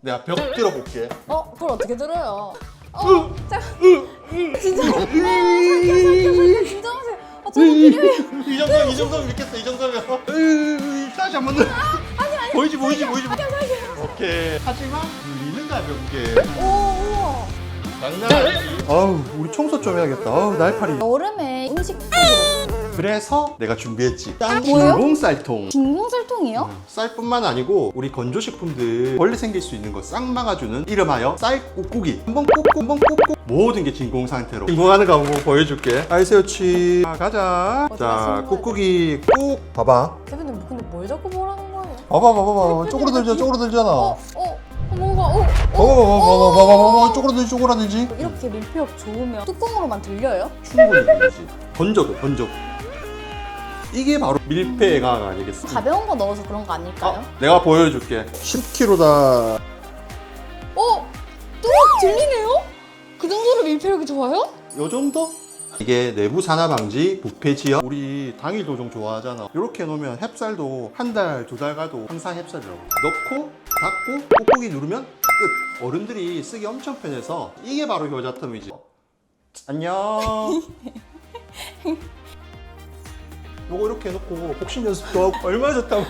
내가 벽 들어볼게. 어, 그걸 어떻게 들어요? 어, 자, 진짜. 어, 살게요, 살게요. 진정하세요. 아, 저도 필요해요. 이 정도 이 정도면 믿겠어. 이 정도면. 으, 다시 한 번 더. 보이지 보이지 보이지. 오케이. 하지만 물리는 가볍게. 오, 우와. 장난 아우 우리 청소 좀 해야겠다. 아우 날파리. 여름에 음식. 그래서 내가 준비했지. 딴 뭐예요? 진공 쌀통. 진공설통이요? 쌀뿐만 아니고 우리 건조식품들 원래 생길 수 있는 거 싹 막아주는 이름하여 쌀 꾹꾹이 한번 꾹꾹 한번 꾹꾹 모든 게 진공 상태로 진공하는 거 한번 보여줄게 아이세요치 자 가자 어디 자 꾹꾹이 꾹 봐봐 대표님, 근데 뭘 자꾸 뭐라는 거예요? 봐봐 봐봐 봐봐 쪼그라들잖아 쪼그라들잖아 어, 어, 뭔가, 어, 어. 봐봐 봐봐 봐봐 봐봐 쪼그라들지 쪼그라들지 이렇게 밀폐력 좋으면 뚜껑으로만 들려요? 충분히 들리지 번져도 번져도 이게 바로 밀폐강 아니겠어 가벼운 거 넣어서 그런 거 아닐까요? 어, 내가 보여줄게 10kg다 어? 뚜껑 들리네요? 그 정도로 밀폐력이 좋아요? 요 정도? 이게 내부 산화 방지 부패 지역 우리 당일 도종 좋아하잖아. 이렇게 놓으면 햅쌀도 한 달 두 달 가도 항상 햅쌀이라고. 넣고 닫고 꾹꾹이 누르면 끝. 어른들이 쓰기 엄청 편해서 이게 바로 효자텀이지. 안녕. 요거 이렇게 해놓고 복싱 연습도 하고 얼마나 좋다고